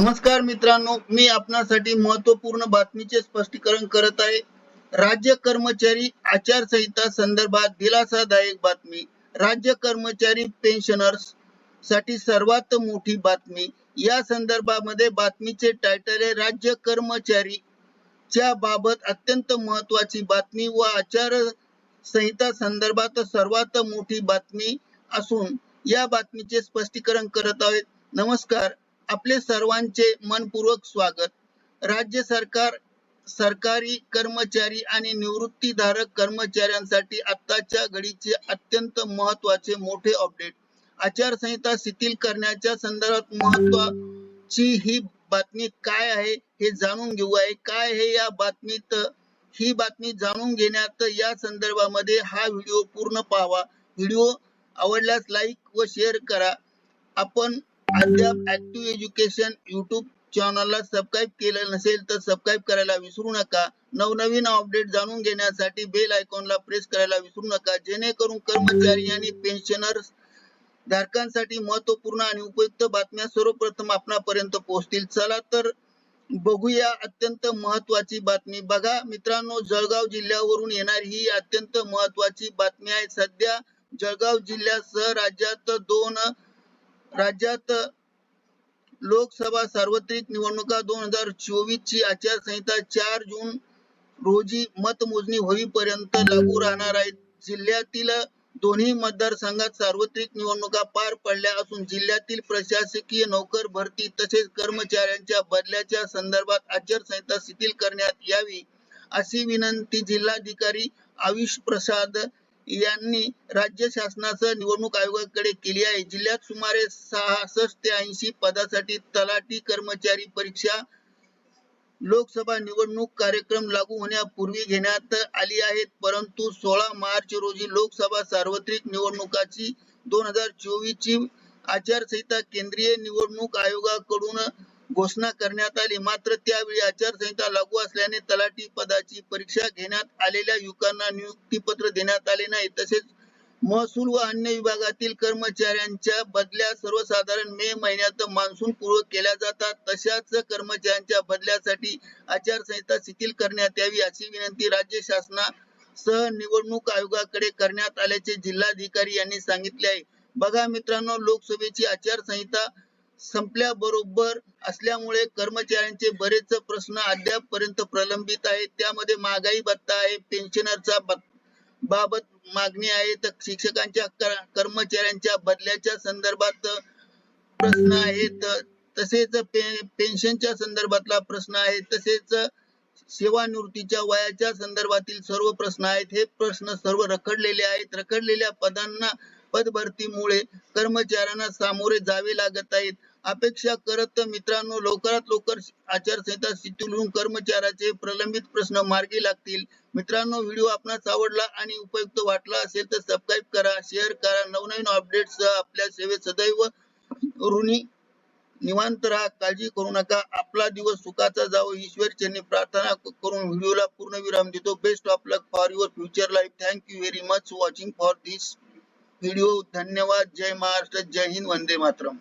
नमस्कार मित्रांनो मी आपणासाठी महत्त्वपूर्ण बातमीचे स्पष्टीकरण करत आहे. राज्य कर्मचारी आचारसंहिता संदर्भात दिलासादायक बातमी. राज्य कर्मचारी पेन्शनर्ससाठी सर्वात मोठी बातमी. या संदर्भामध्ये बातमीचे टायटल आहे राज्य कर्मचारी च्या बाबत अत्यंत महत्वाची बातमी व आचार संहिता संदर्भात सर्वात मोठी बातमी असून या बातमीचे स्पष्टीकरण करत आहोत. नमस्कार. आपले सर्वांचे मनपूर्वक स्वागत. राज्य सरकार सरकारी कर्मचारी आणि निवृत्तीधारक कर्मचाऱ्यांसाठी आत्ताच्या घडीचे अत्यंत महत्त्वाचे मोठे अपडेट. आचारसंहिता शिथिल करण्याच्या संदर्भात महत्वाची ही बातमी काय आहे हे जाणून घेऊ आहे. काय हे या बातमीत? ही बातमी जाणून घेण्यात या संदर्भामध्ये हा व्हिडिओ पूर्ण पाहावा व्हिडिओ आवडल्यास लाईक व शेअर करा. आपण अद्याप ऍक्टिव्ह एज्युकेशन युट्यूब चॅनलला सबस्क्राईब केलं नसेल तर सबस्क्राईब करायला विसरू नका. नवनवीन अपडेट जाणून घेण्यासाठी बेल आयकॉनला प्रेस करायला विसरू नका. जेणेकरून कर्मचारी आणि पेन्शनर्स धारकांसाठी महत्त्वपूर्ण आणि उपयुक्त बातम्या सर्वप्रथम आपणापर्यंत पोहोचतील. चला तर बघूया अत्यंत महत्वाची बातमी. बघा मित्रांनो जळगाव जिल्ह्यावरून येणारी ही अत्यंत महत्वाची बातमी आहे. सध्या जळगाव जिल्ह्यासह राज्यात दोन राज्यात लोकसभा सार्वत्रिक निवडणुका दोन हजार चोवीस ची आचारसंहिता चार जून रोजी मतमोजणी होईपर्यंत लागू राहणार आहे जिल्ह्यातील दोन्ही मतदारसंघात सार्वत्रिक निवडणुका पार पडल्या असून जिल्ह्यातील प्रशासकीय नोकर भरती तसेच कर्मचाऱ्यांच्या बदल्याच्या संदर्भात आचारसंहिता शिथिल करण्यात यावी अशी विनंती जिल्हाधिकारी आयुष प्रसाद यांनी राज्य शासनासह निवडणूक आयोगाकडे केली आहे. जिल्ह्यात सुमारे सहासष्ट ते ऐंशी पदासाठी तलाठी कर्मचारी परीक्षा लोकसभा निवडणूक कार्यक्रम लागू होण्यापूर्वी घेण्यात आली आहेत. परंतु सोळा मार्च रोजी लोकसभा सार्वत्रिक निवडणुकाची दोन हजार चोवीस ची आचारसंहिता केंद्रीय निवडणूक आयोगाकडून घोषणा करण्यात आली. मात्र त्यावेळी आचारसंहिता लागू असल्याने तलाठी पदाची परीक्षा घेण्यात आलेल्या युवकांना नियुक्तीपत्र देण्यात आले नाही. तसेच महसूल व अन्य विभागातील कर्मचाऱ्यांच्या बदल्या सर्वसाधारण मे महिन्यात मान्सून पूर्व केल्या जातात. तशाच कर्मचाऱ्यांच्या बदल्यासाठी आचारसंहिता शिथिल करण्यात यावी अशी विनंती राज्य शासना सह निवडणूक आयोगाकडे करण्यात आल्याचे जिल्हाधिकारी यांनी सांगितले आहे. बघा मित्रांनो लोकसभेची आचारसंहिता संपल्याबरोबर असल्यामुळे कर्मचाऱ्यांचे बरेच प्रश्न अद्याप पर्यंत प्रलंबित आहेत. त्यामध्ये महागाई भत्ता आहे पेन्शनरचा बाबत मागणी आहे. तर शिक्षकांच्या कर्मचाऱ्यांच्या बदल्याच्या संदर्भात प्रश्न आहेत. तसेच पे, पेन्शनच्या संदर्भातला प्रश्न आहे. तसेच सेवानिवृत्तीच्या वयाच्या संदर्भातील सर्व प्रश्न आहेत. हे प्रश्न सर्व रखडलेले आहेत. रखडलेल्या पदांना पदभरतीमुळे कर्मचाऱ्यांना सामोरे जावे लागत आहेत. अपेक्षा करत मित्रांनो लवकरात लवकर आचारसंहिता शिथिल होऊन कर्मचाऱ्याचे प्रलंबित प्रश्न मार्गी लागतील. मित्रांनो व्हिडिओ आपणास आवडला आणि उपयुक्त वाटला असेल तर सबस्क्राईब करा शेअर करा. नवनवीन अपडेट्स आपल्या सेवेत सदैव ऋणी निवांत राहा. काळजी करू नका. आपला दिवस सुखाचा जावो. ईश्वर चरणी प्रार्थना करून व्हिडिओला पूर्ण विराम देतो. Best of luck for your future life. Thank you very much watching for this video. धन्यवाद. जय महाराष्ट्र. जय हिंद. वंदे मातरम.